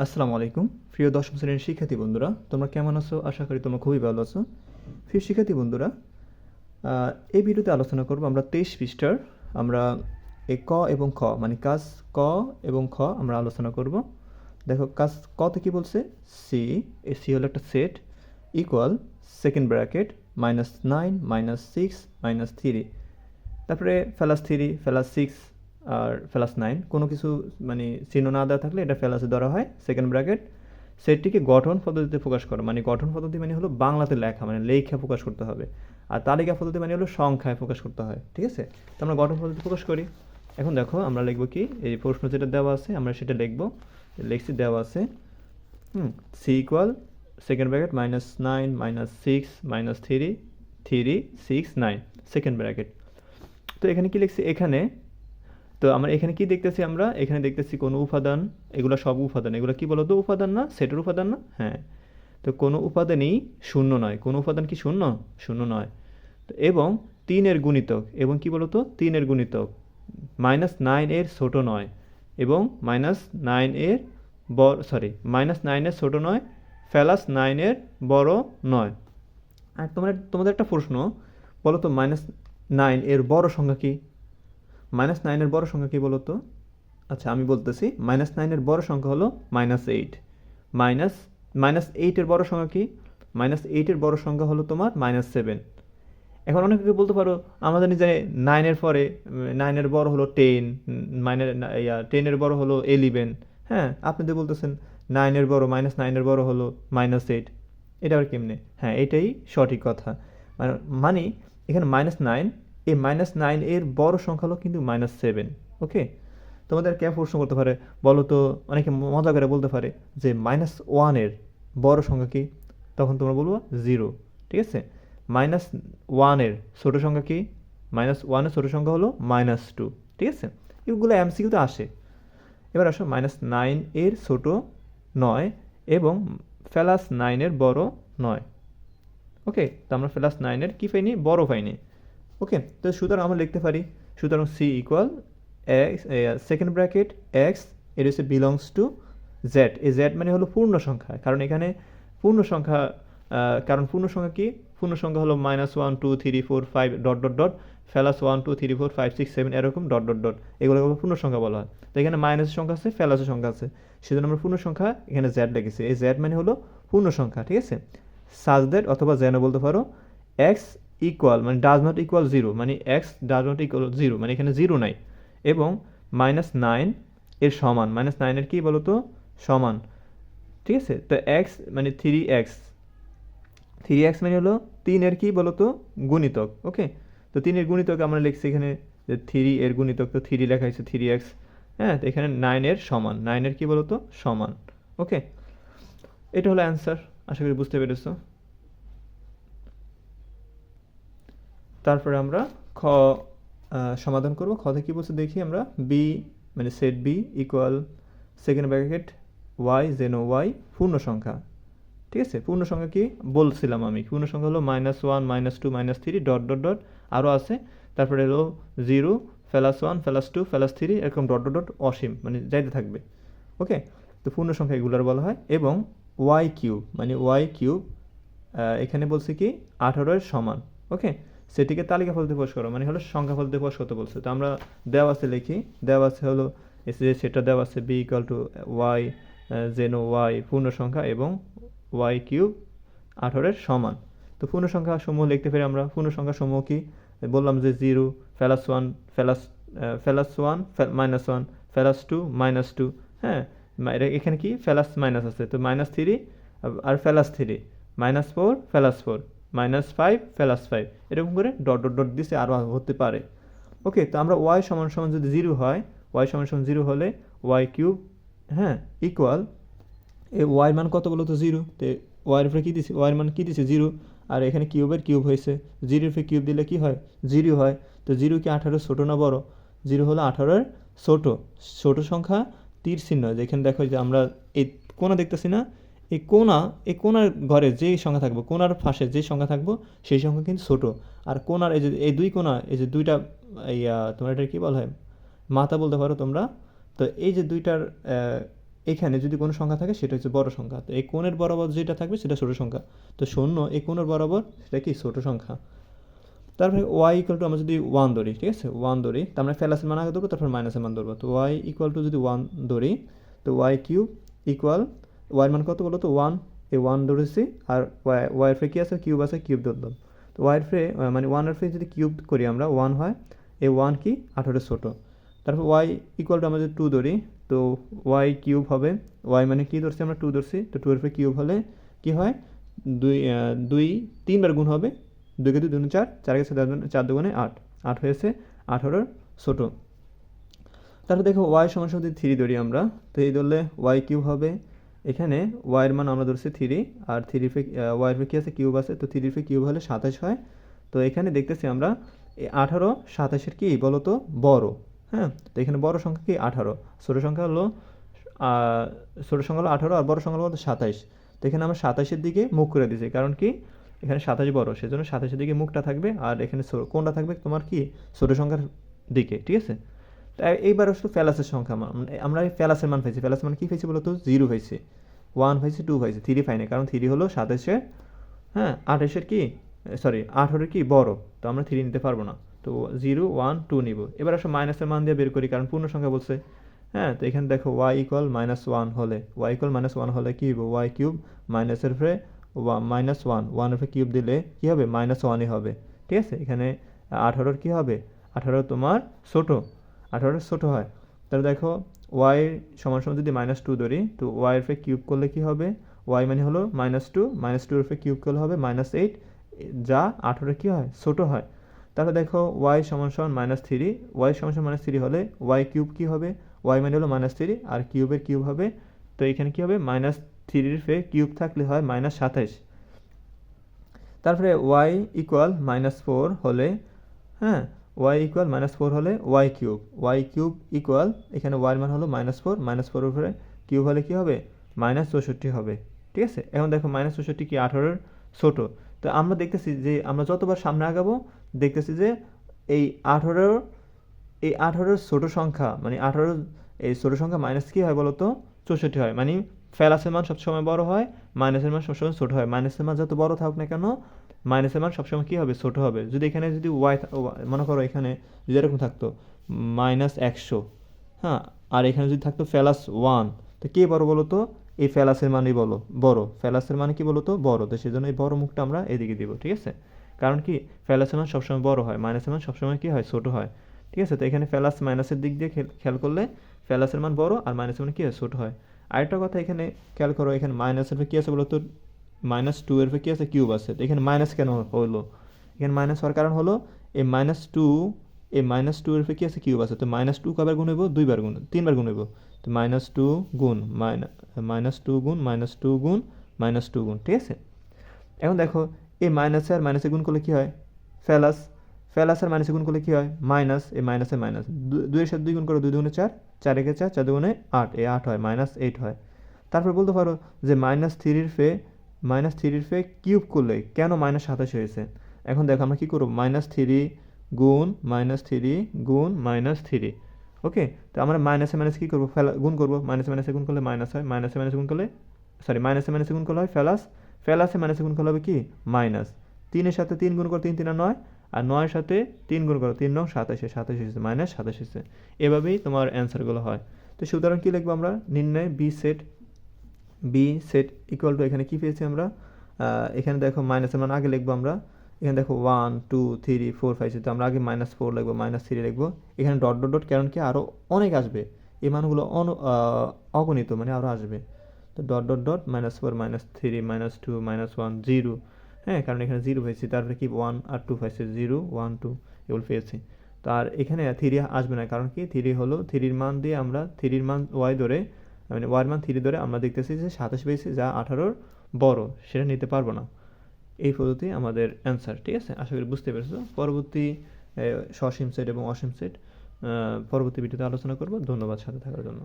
আসসালামু আলাইকুম। প্রিয় দশম শ্রেণির শিক্ষার্থী বন্ধুরা, তোমরা কেমন আছো? আশা করি তোমরা খুবই ভালো আছো। প্রিয় শিক্ষার্থী বন্ধুরা এই ভিডিওতে আলোচনা করব আমরা তেইশ পৃষ্ঠার, আমরা এ ক এবং খ মানে কাজ ক এবং খ আমরা আলোচনা করব। দেখো, কাজ কতে কি বলছে? সি এ সি হলো একটা set equal second bracket minus nine minus six minus three তারপরে ফেলাস থ্রি ফেলাস সিক্স আর ফেলাস নাইন। কোনো কিছু মানে চিহ্ন না দেওয়া থাকলে এটা ফেলাসে ধরা হয় সেকেন্ড ব্র্যাকেট সেটটিকে গঠন পদ্ধতিতে প্রকাশ করো। মানে গঠন পদ্ধতি মানে হলো বাংলাতে লেখা মানে লেখা প্রকাশ করতে হবে। আর তালিকা পদ্ধতি মানে হলো সংখ্যায় প্রকাশ করতে হয়, ঠিক আছে? তো আমরা গঠন পদ্ধতি প্রকাশ করি। এখন দেখো, আমরা লিখব কি? এই প্রশ্ন যেটা দেওয়া আছে, আমরা সেটা লিখব। লিখছি দেওয়া আছে, হুম C equal second bracket minus nine minus six minus three three six nine second bracket তো এখানে কি লিখছি? এখানে তো আমরা এখানে কি দেখতেছি আমরা? এখানে দেখতেছি কোনো উপাদান, এগুলো সব উপাদান। এগুলো কি বলতো? উপাদান না? সেটের উপাদান না? হ্যাঁ। তো কোনো উপাদানই শূন্য নয়। কোনো উপাদান কি শূন্য? শূন্য নয়। তো এবং তিনের গুণিতক। এবং কি বলতো? তিনের গুণিতক। মাইনাস নাইন এর ছোট নয়। এবং মাইনাস নাইন এর বড়, সরি, মাইনাস নাইনের ছোটো নয়, ফেলাস নাইনের বড় নয়। আর তোমার, তোমাদের একটা প্রশ্ন। বলো তো মাইনাস নাইন এর বড় সংখ্যা কি? মাইনাস নাইনের বড় সংখ্যা কী বলো তো আচ্ছা আমি বলতেছি মাইনাস নাইনের বড় সংখ্যা হলো মাইনাস এইট। মাইনাস মাইনাস এইটের বড় সংখ্যা কি? মাইনাস এইটের বড় সংখ্যা হলো তোমার মাইনাস সেভেন। এখন অনেকে বলতে পারো, আমাদের নিজে নাইনের পরে নাইনের বড় হলো টেন মাইনের ইয়া টেনের বড় হলো এলিভেন। হ্যাঁ আপনি তো বলতেছেন নাইনের বড়, মাইনাস নাইনের বড় হলো মাইনাস এইট। এটা আবার কেমনে? হ্যাঁ এটাই সঠিক কথা। মানে মানে এখানে মাইনাস নাইন এই মাইনাস নাইন এর বড় সংখ্যা হলো কিন্তু মাইনাস সেভেন ওকে তোমাদের কে প্রশ্ন করতে পারে? বলো তো, অনেকে মজা করে বলতে পারে যে মাইনাস ওয়ানের বড় সংখ্যা কি? তখন তোমরা বলব জিরো ঠিক আছে? মাইনাস ওয়ানের ছোটো সংখ্যা কি? মাইনাস ওয়ানের ছোটো সংখ্যা হলো মাইনাস টু ঠিক আছে? এগুলো এমসিকিউতে আসে। এবার আসো মাইনাস নাইন এর ছোট নয় এবং ফেলাস নাইনের বড় নয় ওকে তো আমরা ফেলাস নাইনের কী পাইনি? বড় পাইনি। ওকে তো সুতরাং আমরা লিখতে পারি, সুতরাং C equal x second bracket এক্সের হচ্ছে বিলংস টু জেড এই জেড মানে হলো পূর্ণ সংখ্যা, কারণ এখানে পূর্ণ সংখ্যা কারণ পূর্ণ সংখ্যা কি? পূর্ণ সংখ্যা হলো minus one two three four five dot dot dot plus one two three four five six seven এরকম ডট ডট ডট এগুলোকে পূর্ণ সংখ্যা বলা হয়। তো এখানে মাইনাসের সংখ্যা আছে ফেলাসের সংখ্যা আছে। সেজন্য আমরা পূর্ণ সংখ্যা এখানে জেড লিখেছি। এই জেড মানে হলো পূর্ণ সংখ্যা, ঠিক আছে? সাজ দ্যাট অথবা জেনও বলতে পারো এক্স ইকুয়াল মানে ডাজ নট ইকুয়াল জিরো মানে x does not equal zero মানে এখানে জিরো নাই। এবং মাইনাস নাইন এর সমান মাইনাস নাইনের কি বলো তো সমান। ঠিক আছে? তো এক্স মানে থ্রি এক্স থ্রি এক্স মানে হলো তিনের কি বলো তো গুণিতক ওকে তো তিনের গুণিতক আমরা লিখছি এখানে যে থ্রি এর গুণিতক, তো থ্রি লেখা হয়েছে থ্রি এক্স হ্যাঁ তো এখানে নাইনের সমান নাইনের কি বলো তো সমান ওকে এটা হলো অ্যান্সার আশা করি বুঝতে পেরেছ। তারপরে আমরা খ সমাধান করব। খতে কি বলছে? দেখি আমরা বি মানে set B equal second bracket y জেনো Y পূর্ণ সংখ্যা ঠিক আছে? পূর্ণ সংখ্যা কি? বলছিলাম আমি। পূর্ণ সংখ্যা হলো minus one minus two minus three dot dot dot আরও আছে। তারপরে হলো zero plus one plus two plus three এরকম ডট ডট ডট অসীম মানে যাইতে থাকবে। ওকে তো পূর্ণ সংখ্যা এগুলোর বলা হয়। এবং ওয়াই কিউব মানে ওয়াই কিউব এখানে বলছে কি? আঠারোর সমান। ওকে সেটিকে তালিকা ফলতে প্রকাশ করো মানে হলো সংখ্যা ফলতে প্রকাশ করতে বলছে। তো আমরা দেওয়া আছে লিখি, দেওয়া আছে হলো সেটা দেওয়া আছে বি ইকাল টু ওয়াই জেনো ওয়াই পূর্ণ সংখ্যা এবং ওয়াই কিউব আঠারোর সমান। তো পূর্ণ সংখ্যা সমূহ লিখতে পারি আমরা পূর্ণ সংখ্যা সমূহ কি? বললাম যে zero, plus one, plus plus one minus one, plus two, minus two হ্যাঁ? এখানে কি? ফেলাস মাইনাস আছে। তো মাইনাস থ্রি, আর plus three, minus four, plus four. Minus five plus five এরকম করে ডট ডট ডট দিছে আরও হতে পারে। ওকে তো আমরা ওয়াই সমান সমান যদি জিরো হয় ওয়াই সমান সমান জিরো হলে ওয়াই কিউব হ্যাঁ ইকুয়াল এই ওয়াই মান কত বলো তো জিরো তো ওয়াইয়ের উপরে কী দিছে? ওয়াইয়ের মান কী দিছে? জিরো আর এখানে কিউবের কিউব হয়েছে। জিরোর উপরে কিউব দিলে কি হয়? জিরো হয়। তো জিরো কি আঠারো ছোটো না বড়? জিরো হলো আঠারোর ছোটো। ছোটো সংখ্যা তীর চিহ্ন। যেখানে দেখো যে আমরা এই কোনা দেখতেছি না? এই কোনা, এই কোনার ঘরে যেই সংখ্যা থাকব, কোনার পাশে যে সংখ্যা থাকব, সেই সংখ্যা কিন্তু ছোটো। আর কোনার, এই যে, এই দুই কোনা, এই যে দুইটা এই তোমার এটা কী বলা হয়? মাথা বলতে পারো তোমরা। তো এই যে দুইটার এখানে যদি কোনো সংখ্যা থাকে, সেটা হচ্ছে বড় সংখ্যা। তো এই কোণের বরাবর যেটা থাকবে, সেটা ছোটো সংখ্যা। তো শূন্য, এই কোণের বরাবর সেটা কি? ছোটো সংখ্যা। তারপরে ওয়াই ইকুয়াল টু আমরা যদি ওয়ান ধরি, ঠিক আছে? ওয়ান ধরি, তো আমরা ফেলাসের মান আগে ধরবো, তারপর মাইনাসের মান ধরবো। তো ওয়াই ইকুয়াল টু যদি ওয়ান ধরি, তো ওয়াই কিউব ইকুয়াল ওয়াই মান কত বলো তো? ওয়ান এই ওয়ান ধরেছি আর ওয়াই ওয়াইয়ের ফ্রে কী আছে? কিউব আছে কিউব ধরলাম তো ওয়াইয়ের ফ্রে মানে ওয়ানের ফ্রে যদি কিউব করি আমরা ওয়ান হয়, এই ওয়ান কি? আঠারো ছোটো। তারপর ওয়াই ইকুয়াল টু আমরা যদি টু ধরি, তো ওয়াই কিউব হবে ওয়াই মানে কী ধরছি আমরা? টু ধরছি, তো টু এর ফ্রে কিউব হলে কি হয়? দুই দুই তিনবার গুণ হবে, দুইকে দুই, দুগুণে চার, চারকে চার দুগুণে- আট। আট হয়েছে আঠারোর ছোটো। তারপর দেখো ওয়াই সমান সমান থ্রি ধরি আমরা, তো এই ধরলে ওয়াই কিউব হবে এখানে ওয়াইয়ের মান আমরা ধরছি থ্রি আর থ্রি ফে ওয়াইয়ের ফে কী আছে? কিউব আছে। তো থ্রি ফে কিউব হলে সাতাশ হয়। তো এখানে দেখতেছি আমরা আঠারো, সাতাশের কি? বলো তো বড়। হ্যাঁ? তো এখানে বড় সংখ্যা কি? আঠারো। ছোটো সংখ্যা হলো ছোটো সংখ্যা হলো আঠারো, আর বড় সংখ্যা হলো সাতাইশ তো এখানে আমরা সাতাশের দিকে মুখ করে দিয়েছি। কারণ কি? এখানে সাতাশ বড়। সেজন্য সাতাশের দিকে মুখটা থাকবে, আর এখানে কোনটা থাকবে তোমার কি? ছোটো সংখ্যার দিকে। ঠিক আছে? এইবার আসলে ফ্যালাসের সংখ্যা মান। আমরা এই ফ্যালাসের মান পাইছি ফ্যালাসের মান কী পাইছি বলতো? জিরো পাইছি ওয়ান পাইছি টু পাইছি থ্রি পাইনি কারণ থ্রি হলো সাতাশের হ্যাঁ আঠাশের কি? সরি আঠারোর কি? বড়। তো আমরা থ্রি নিতে পারব না। তো জিরো, ওয়ান, টু নিব। এবার আসলে মাইনাসের মান দিয়ে বের করি। কারণ পূর্ণ সংখ্যা বলছে। হ্যাঁ তো এখানে দেখো ওয়াই ইকুয়াল মাইনাস ওয়ান হলে। ওয়াই ইকুয়াল মাইনাস ওয়ান হলে কী হবে ওয়াই কিউব মাইনাসের ফ্রে মাইনাস ওয়ান ওয়ানের ফ্রে কিউব দিলে কী হবে? মাইনাস ওয়ানই হবে। ঠিক আছে? এখানে আঠারোর কী হবে? আঠারো তোমার ছোটো। আঠারো ছোটো হয়। তাহলে দেখো ওয়াই সমান সমান যদি মাইনাস টু ধরি, তো ওয়াই এর ফে কিউব করলে কি হবে? ওয়াই মানে হলো মাইনাস টু মাইনাস টু এর ফে কিউব করলে হবে মাইনাস এইট যা আঠারো কী হয়? ছোটো হয়। তাহলে দেখো ওয়াই সমান সমান মাইনাস থ্রি ওয়াই সমান সমান মাইনাস থ্রি হলে ওয়াই কিউব কী হবে? ওয়াই মানে হলো মাইনাস থ্রি আর কিউবের কিউব হবে, তো এখানে কী হবে? মাইনাস থ্রির ফে কিউব থাকলে হয় মাইনাস সাতাইশ। তারপরে ওয়াই ইকুয়াল মাইনাস ফোর হলে হ্যাঁ ওয়াই ইকুয়াল মাইনাস ফোর হলে y cube y cube equal এখানে ওয়াই মান হলো মাইনাস ফোর মাইনাস ফোর উপরে কিউব হলে কী হবে? মাইনাস চৌষট্টি হবে, ঠিক আছে? এখন দেখো মাইনাস চৌষট্টি কি আঠারোর ছোটো। তো আমরা দেখতেছি যে, আমরা যতবার সামনে আগাবো, দেখতেছি যে এই আঠারোর এই আঠারোর ছোটো সংখ্যা মানে আঠারোর এই ছোটো সংখ্যা মাইনাস কী হয় বলো তো চৌষট্টি হয় মানে ফেলাসের মান সবসময় বড় হয়, মাইনাসের মান সবসময় ছোটো হয়। মাইনাসের মান যত বড় থাকুক না কেন, মাইনাসের মান সবসময় কী হবে? ছোটো হবে। যদি এখানে যদি ওয়াই মনে করো এখানে যদি এরকম থাকতো, মাইনাস একশো হ্যাঁ? আর এখানে যদি থাকতো ফেলাস ওয়ান, তো কে বড় বলো তো? এই ফেলাসের মানই বলো, বড়। ফেলাসের মানে কি বলো তো? বড়। তো সেজন্য এই বড় মুখটা আমরা এদিকে দিব, ঠিক আছে? কারণ কি? ফেলাসের মান সবসময় বড় হয়, মাইনাসের মান সবসময় কি হয়? ছোটো হয়, ঠিক আছে? তো এখানে ফেলাস মাইনাসের দিক দিয়ে খেয়াল করলে ফেলাসের মান বড় আর মাইনাসের মান কী হয়? ছোটো হয়। আরেকটা কথা এখানে খেয়াল করো, এখানে মাইনাসের কী আছে বলো তো? মাইনাস টু এর কী আছে? কিউব আছে। তো এখানে মাইনাস কেন হলো? এখানে মাইনাস হওয়ার কারণ হলো, এই মাইনাস টু এই মাইনাস টু এর কী আছে? কিউব আছে। তো মাইনাস টু কবার গুণ হইব? দুইবার গুণ। তিনবার গুণ হইব। তো মাইনাস টু গুণ মাইনাস টু গুণ মাইনাস টু গুণ মাইনাস টু গুণ। ঠিক আছে? এখন দেখো, এই মাইনাসে আর মাইনাসে গুণ করলে কী হয়? ফেলাস ফেলাস আর মাইনাসে গুণ করলে কী হয়? মাইনাস এই মাইনাসে মাইনাস দুইয়ের সাথে দুই গুণ করো, দুই দুগুণে চার। চার একে চার চার দুগুণে আট এ আট হয় মাইনাস এইট হয়। তারপর বলতে পারো যে মাইনাস থ্রির ফে মাইনাস থ্রির ফে কিউব করলে কেন মাইনাস সাতাশ হয়েছে? এখন দেখো আমরা কী করব? মাইনাস থ্রি গুণ মাইনাস থ্রি গুণ মাইনাস থ্রি ওকে তো আমরা মাইনাসে মাইনাস কী করব? ফেলা, গুণ করব। মাইনাসে মাইনাসে গুণ করলে মাইনাস হয় মাইনাসে মাইনাসে গুণ করলে সরি মাইনাসে মাইনাসে গুণ করলে হয় ফেলাস। ফেলাসে মাইনাসে গুণ করলে হবে কি? মাইনাস তিনের সাথে তিন গুণ করো তিন তিন আর নয়। আর নয়ের সাথে তিন গুণ করো, তিন নং সাতাশে, সাতাশ এসেছে মাইনাস সাতাশ এসেছে এভাবেই তোমার অ্যান্সারগুলো হয়। তো সুতরাং কী লিখব আমরা? নির্ণয় B set B set equal to এখানে কী পেয়েছি আমরা? এখানে দেখো মাইনাসের মান আগে লিখব আমরা। এখানে দেখো one two three four five six আমরা আগে মাইনাস ফোর লিখব মাইনাস থ্রি লিখব। এখানে ডট ডট ডট কারণ কি? আরও অনেক আসবে। এই মানগুলো অন অগণিত মানে আরও আসবে। তো dot dot dot minus four minus three minus two minus one zero হ্যাঁ কারণ এখানে জিরো পেয়েছি তারপরে কি? ওয়ান আর টু পাইছি জিরো ওয়ান টু এগুলো পেয়েছি। তো আর এখানে থ্রি আসবে না, কারণ কি? থ্রি হলো থ্রির মান দিয়ে আমরা থ্রির মান ওয়াই ধরে মানে ওয়াই মান থ্রি ধরে আমরা দেখতেছি যে সাতাশ পেয়েছি, যা আঠারোর বড়, সেটা নিতে পারব না। এই পদ্ধতি আমাদের অ্যান্সার ঠিক আছে? আশা করি বুঝতে পেরেছ। পরবর্তী সসীম সেট এবং অসীম সেট পরবর্তী ভিডিওতে আলোচনা করব। ধন্যবাদ সাথে থাকার জন্য।